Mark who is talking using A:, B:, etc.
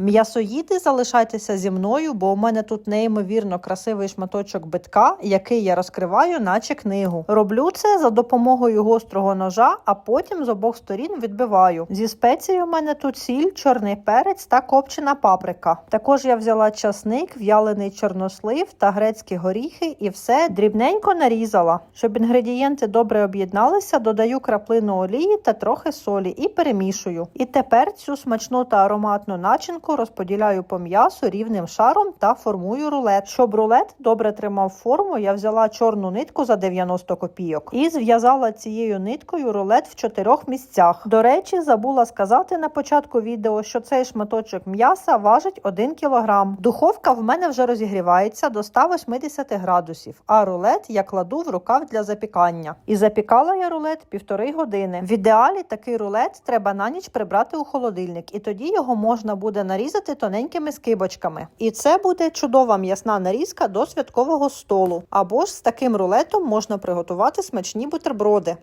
A: М'ясоїди, залишайтеся зі мною, бо у мене тут неймовірно красивий шматочок битка, який я розкриваю, наче книгу. Роблю це за допомогою гострого ножа, а потім з обох сторін відбиваю. Зі спецій у мене тут сіль, чорний перець та копчена паприка. Також я взяла часник, в'ялений чорнослив та грецькі горіхи, і все дрібненько нарізала. Щоб інгредієнти добре об'єдналися, додаю краплину олії та трохи солі і перемішую. І тепер цю смачну та ароматну начинку розподіляю по м'ясу рівним шаром та формую рулет. Щоб рулет добре тримав форму, я взяла чорну нитку за 90 копійок і зв'язала цією ниткою рулет в чотирьох місцях. До речі, забула сказати на початку відео, що цей шматочок м'яса важить 1 кілограм. Духовка в мене вже розігрівається до 180 градусів, а рулет я кладу в рукав для запікання. І запікала я рулет півтори години. В ідеалі такий рулет треба на ніч прибрати у холодильник, і тоді його можна буде нарізати тоненькими скибочками. І це буде чудова м'ясна нарізка до святкового столу. Або ж з таким рулетом можна приготувати смачні бутерброди.